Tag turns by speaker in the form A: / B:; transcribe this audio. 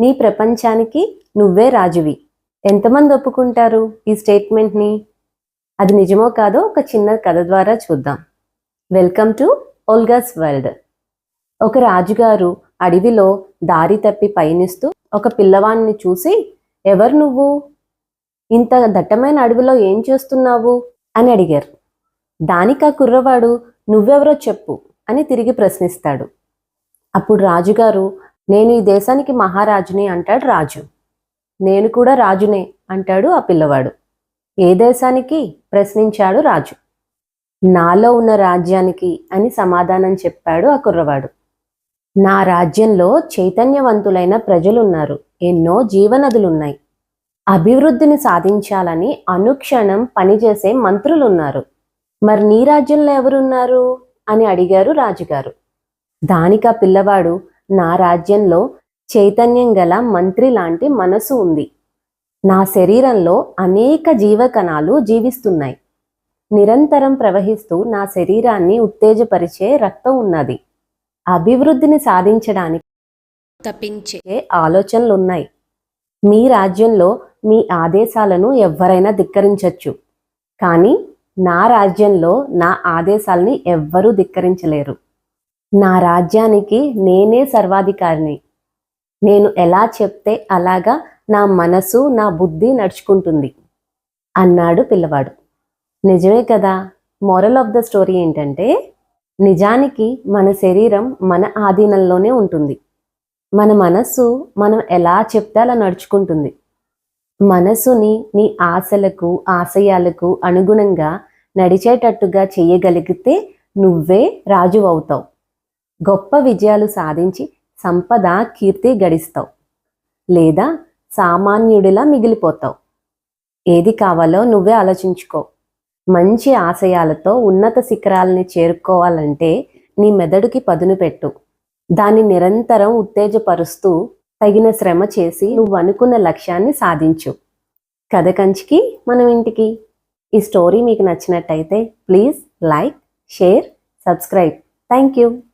A: నీ ప్రపంచానికి నువ్వే రాజువి. ఎంతమంది ఒప్పుకుంటారు ఈ స్టేట్మెంట్ని? అది నిజమో కాదో ఒక చిన్న కథ ద్వారా చూద్దాం. Welcome to Olga's world. ఒక రాజుగారు అడవిలో దారి తప్పి పయనిస్తూ ఒక పిల్లవాడిని చూసి ఎవరు నువ్వు? ఇంత దట్టమైన అడవిలో ఏం చేస్తున్నావు? అని అడిగారు. దానికి ఆ కుర్రవాడు నువ్వెవరో చెప్పు అని తిరిగి ప్రశ్నిస్తాడు. అప్పుడు రాజుగారు నేను ఈ దేశానికి మహారాజుని అంటాడు రాజు. నేను కూడా రాజునే అంటాడు ఆ పిల్లవాడు. ఏ దేశానికి? ప్రశ్నించాడు రాజు. నాలో ఉన్న రాజ్యానికి అని సమాధానం చెప్పాడు ఆ కుర్రవాడు. నా రాజ్యంలో చైతన్యవంతులైన ప్రజలున్నారు. ఎన్నో జీవనదులున్నాయి. అభివృద్ధిని సాధించాలని అనుక్షణం పనిచేసే మంత్రులున్నారు. మరి నీ రాజ్యంలో ఎవరున్నారు? అని అడిగారు రాజుగారు. దానికి ఆ పిల్లవాడు నా రాజ్యంలో చైతన్యం గల మంత్రి లాంటి మనసు ఉంది. నా శరీరంలో అనేక జీవకణాలు జీవిస్తున్నాయి. నిరంతరం ప్రవహిస్తూ నా శరీరాన్ని ఉత్తేజపరిచే రక్తం ఉన్నది. అభివృద్ధిని సాధించడానికి
B: తప్పించే
A: ఆలోచనలున్నాయి? మీ రాజ్యంలో మీ ఆదేశాలను ఎవ్వరైనా ధిక్కరించవచ్చు కానీ నా రాజ్యంలో నా ఆదేశాలని ఎవ్వరూ ధిక్కరించలేరు. నా రాజ్యానికి నేనే సర్వాధికారిని. నేను ఎలా చెప్తే అలాగా నా మనసు నా బుద్ధి నడుచుకుంటుంది అన్నాడు పిల్లవాడు. నిజమే కదా మోరల్ ఆఫ్ ద స్టోరీ ఏంటంటే నిజానికి మన శరీరం మన ఆధీనంలోనే ఉంటుంది. మన మనస్సు మనం ఎలా చెప్తే అలా నడుచుకుంటుంది. మనసుని నీ ఆశలకు ఆశయాలకు అనుగుణంగా నడిచేటట్టుగా చేయగలిగితే నువ్వే రాజు అవుతావు గొప్ప విజయాలు సాధించి సంపద కీర్తి గడిస్తావు. లేదా సామాన్యుడిలా మిగిలిపోతావు. ఏది కావాలో నువ్వే ఆలోచించుకో. మంచి ఆశయాలతో ఉన్నత శిఖరాలని చేరుకోవాలంటే నీ మెదడుకి పదును పెట్టు. దాన్ని నిరంతరం ఉత్తేజపరుస్తూ తగిన శ్రమ చేసి నువ్వు అనుకున్న లక్ష్యాన్ని సాధించు. కథ కంచికి మనం ఇంటికి. ఈ స్టోరీ మీకు నచ్చినట్టయితే please like share subscribe. Thank you.